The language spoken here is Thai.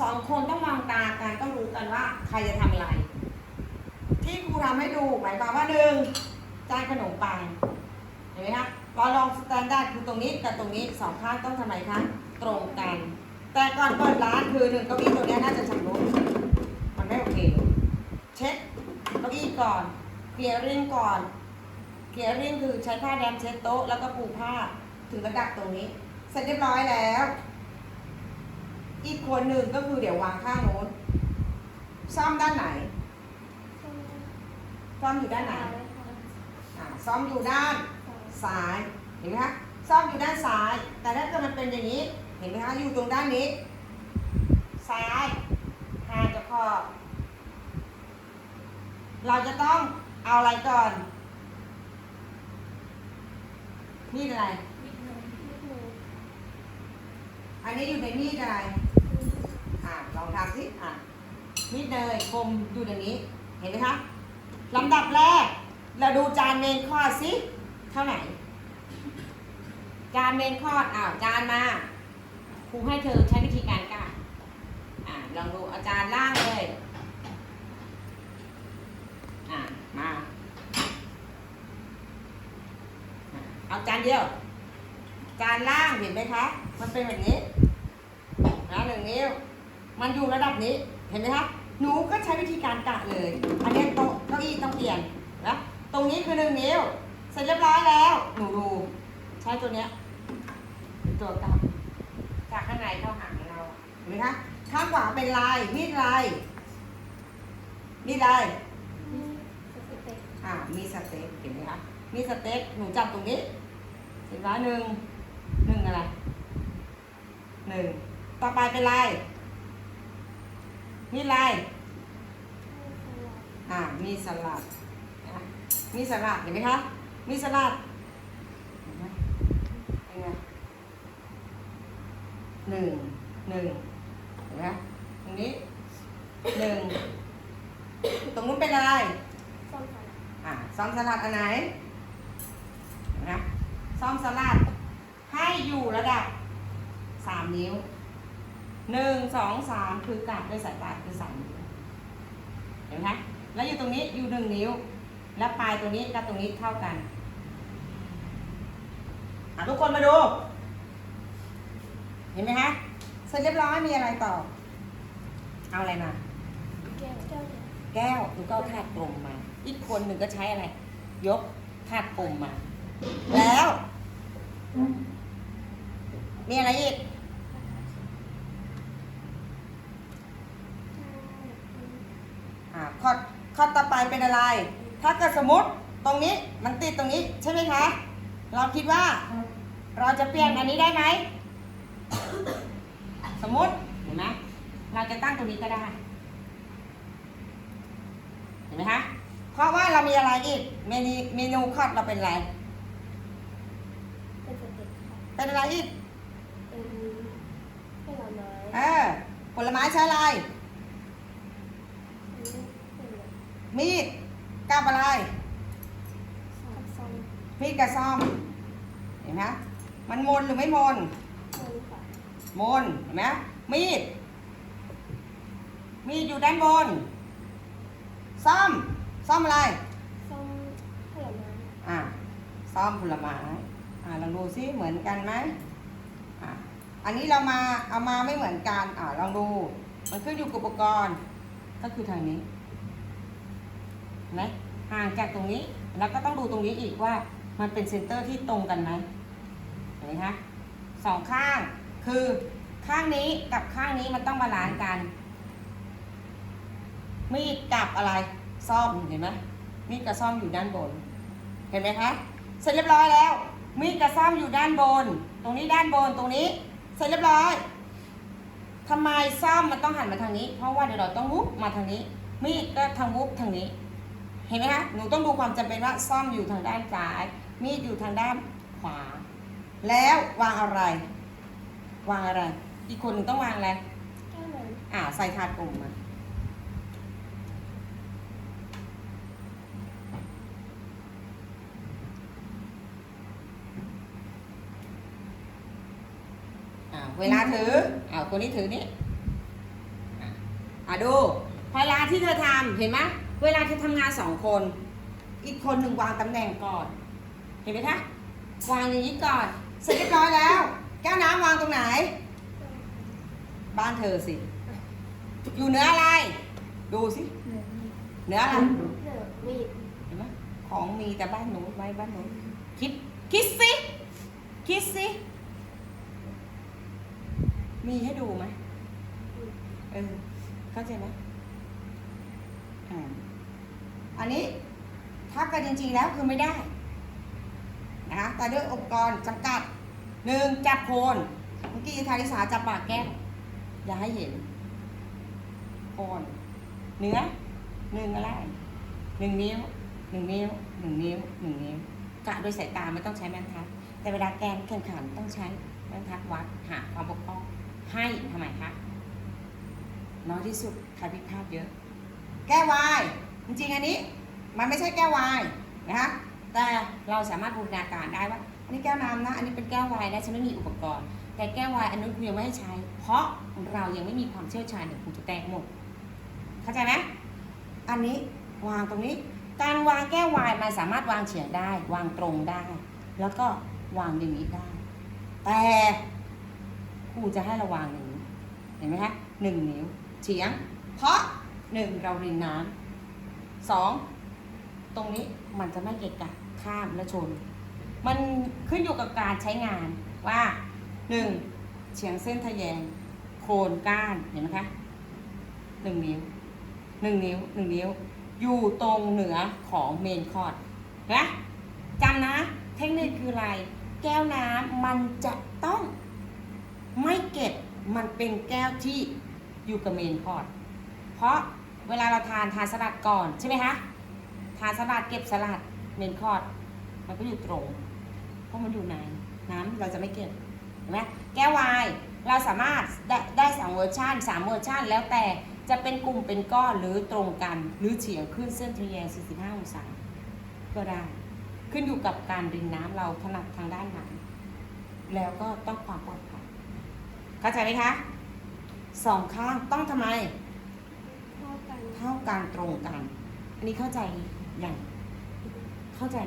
สองคนต้องมองตากันต้องรู้กันว่าใครจะทำอะไร ที่ครูทำให้ดูหมายความว่าหนึ่งจานขนมปังเห็นไหมคะเราลองสแตนดาร์ดคือตรงนี้กับตรงนี้สองข้างต้องทำไมคะตรงกัน แต่ก่อนเปิดร้านคือหนึ่งเก้าอี้ตัวนี้น่าจะชำรุดมันไม่โอเคเช็ดเก้าอี้ก่อนเกลียริ่งก่อนเกลียริ่งคือใช้ผ้าแดมเช็ดโต๊ะแล้วก็ปูผ้าถึงระดับตรงนี้ เสร็จเรียบร้อยแล้ว คนหนึ่งก็คือเดี๋ยววางข้างโน้น ซ่อมด้านไหน ซ่อมอยู่ด้านไหนอ่าซ่อมอยู่ด้านซ้าย เห็นไหมคะ ซ่อมอยู่ด้านซ้าย แต่ถ้าเกิดมันเป็นอย่างนี้ เห็นไหมคะ อยู่ตรงด้านนี้ ซ้ายห่างจากขอบเราจะต้องเอาอะไรก่อนมีดอะไร อันนี้อยู่ในมีดอะไร อ่าลองทำสิอ่ามีดเนยคมอยู่อย่างนี้ เห็นไหมคะลำดับแรก เราดูจานเมนคอดสิ เท่าไหร่ จานเมนคอดอ้าวจานมาครูให้เธอใช้วิธีการกะอ่าลองดูเอาจารย์ล่างเลย อ่ามาอ่าเอาจานเดียว จานล่างเห็นไหมคะ มันเป็นแบบนี้นะหนึ่งนิ้ว มันอยู่ระดับนี้ เห็นไหมคะ หนูก็ใช้วิธีการกะเลย อันนี้โต๊ะเก้าอี้ต้องเปลี่ยนนะ ตรงนี้คือหนึ่งนิ้ว เสร็จเรียบร้อยแล้ว หนูดู ใช้ตัวเนี้ยเป็นตัวกะจากข้างในเข้าหางเรา เห็นไหมคะ ข้างขวาเป็นลาย มีดลาย มีดลายอ่า มีสเต็กเห็นไหมคะ มีสเต็กหนูจับตรงนี้ เห็นไหมหนึ่ง หนึ่งอะไร หนึ่ง ต่อไปเป็นลาย มีลายอ่ามีสลัดมีสลัดเห็นไหมคะ มีสลัดเห็นไหมเป็นไงหนึ่งหนึ่งเห็นไหมตรงนี้หนึ่งตรงนู้นเป็นอะไรอ่าซ้อมสลัดอันไหนเห็นไหมซ้อมสลัดให้อยู่ระดับสามนิ้ว หนึ่งสองสามคือกาดด้วยสายตาคือสามนิ้วเห็นไหมคะแล้วอยู่ตรงนี้อยู่หนึ่งนิ้ว แล้วปลายตัวนี้กับตรงนี้เท่ากันทุกคนมาดู เห็นไหมคะเสร็จเรียบร้อยมีอะไรต่อ เอาอะไรมา แก้วหนูก็เอาถาดกลมมา อีกคนหนึ่งก็ใช้อะไร ยกถาดกลมมา แล้ว มีอะไรอีก อ่าข้อข้อต่อไปเป็นอะไร ถ้าเกิดสมมติตรงนี้มันติดตรงนี้ใช่ไหมคะ เราคิดว่าเราจะเปลี่ยนอันนี้ได้ไหม สมมติเห็นไหมเราจะตั้งตรงนี้ก็ได้ เห็นไหมคะ เพราะว่าเรามีอะไรอีก เมนูเมนูคอดเราเป็นอะไร เป็นอะไรอีกเออผลไม้ใช้อะไร มีดกับอะไร มีดกับซ่อม เห็นไหมมันมนหรือไม่มน มน เห็นไหมมีด มีดอยู่ด้านบน ซ่อม ซ่อมอะไรอะซ่อมผลไม้อะลองดูซิเหมือนกันไหมอะอันนี้เรามาเอามาไม่เหมือนกันอะลองดู มันขึ้นอยู่กับอุปกรณ์ ก็คือทางนี้เห็น ไหมห่างจากตรงนี้ แล้วก็ต้องดูตรงนี้อีกว่ามันเป็นเซนเตอร์ที่ตรงกันไหมเห็นไหมคะสองข้างคือข้างนี้กับข้างนี้มันต้องบาลานซ์กัน มีดกับอะไรซ่อมเห็นไหมมีดกับซ่อมอยู่ด้านบน เห็นไหมคะเสร็จเรียบร้อยแล้ว มีดกับซ่อมอยู่ด้านบน ตรงนี้ด้านบนตรงนี้ เสร็จเรียบร้อยทำไมซ่อมมันต้องหันมาทางนี้ เพราะว่าเดี๋ยวเราต้องวุบมาทางนี้ มีดก็ทางวุบทางนี้ เห็นไหมคะหนูต้องดูความจำเป็นว่าซ่อมอยู่ทางด้านซ้าย มีดอยู่ทางด้านขวา แล้ววางอะไร วางอะไร อีกคนหนึ่งต้องวางอะไรอ่าใส่ถาดกลมมาอ่าเวลาถืออ่าคนนี้ถือนี่อะดูเวลาที่เธอทำเห็นไหม เวลาเธอทำงานสองคน อีกคนหนึ่งวางตำแหน่งก่อน เห็นไหมคะ วางอย่างนี้ก่อน เสร็จเรียบร้อยแล้ว แก้วน้ำวางตรงไหน บ้านเธอสิ อยู่เหนืออะไร ดูสิ เหนืออะไร มีดเห็นไหมของมีแต่บ้านหนูไว้บ้านหนูคิด คิดสิ คิดสิ มีให้ดูไหมเออเข้าใจไหมอ่า อันนี้ถ้าเกิดจริงๆแล้วคือไม่ได้นะคะแต่ด้วยอุปกรณ์จำกัดหนึ่งจับโคนเมื่อกี้ทาริสาจับปากแก้มอย่าให้เห็นโคนเนื้อหนึ่งอะไรหนึ่งนิ้วหนึ่งนิ้วหนึ่งนิ้วหนึ่งนิ้วกะโดยสายตาไม่ต้องใช้แม่นทัดแต่เวลาแกนแข่งขันต้องใช้แม่นทัดวัดหาความบกพร่องให้ทำไมคะน้อยที่สุดใครผิพาดเยอะ แก้วาย จริงๆอันนี้มันไม่ใช่แก้ววายนะคะแต่เราสามารถบูรณาการได้ว่าอันนี้แก้วน้ำนะอันนี้เป็นแก้ววายนะฉันไม่มีอุปกรณ์ แต่แก้ววายอันนู้นคุณยังไม่ให้ใช้ เพราะเรายังไม่มีความเชี่ยวชาญเดี๋ยวคุณจะแตกหมดเข้าใจไหมอันนี้วางตรงนี้ การวางแก้ววายมันสามารถวางเฉียงได้ วางตรงได้ แล้วก็วางอย่างนี้ได้ แต่ครูจะให้เราวางอย่างนี้เห็นไหมคะหนึ่งนิ้วเฉียง เพราะหนึ่งเรารินน้ำ สองตรงนี้มันจะไม่เกะกะข้ามและชน มันขึ้นอยู่กับการใช้งานว่าหนึ่งเฉียงเส้นทะแยง โคนก้านเห็นไหมคะหนึ่งนิ้วหนึ่งนิ้วหนึ่งนิ้ว อยู่ตรงเหนือของเมนคอร์ดนะจำนะ เทคนิคคืออะไร แก้วน้ำมันจะต้องไม่เก็บมันเป็นแก้วที่อยู่กับเมนคอร์ดเพราะ เวลาเราทานทานสลัดก่อนใช่ไหมคะ ทานสลัดเก็บสลัดเมนคอด มันก็อยู่ตรง เพราะมันอยู่ในน้ำเราจะไม่เก็บเห็นไหมแก้ววายเราสามารถได้ได้สองเวอร์ชันสามเวอร์ชันแล้วแต่จะเป็นกลุ่มเป็นก้อนหรือตรงกันหรือเฉียงขึ้นเส้นทะแยง45 องศาก็ได้ ขึ้นอยู่กับการรินน้ำเราถนัดทางด้านไหนแล้วก็ต้องความปลอดภัยเข้าใจไหมคะสองข้างต้องทำไม เท่ากันตรงกัน อันนี้เข้าใจอย่างเข้าใจ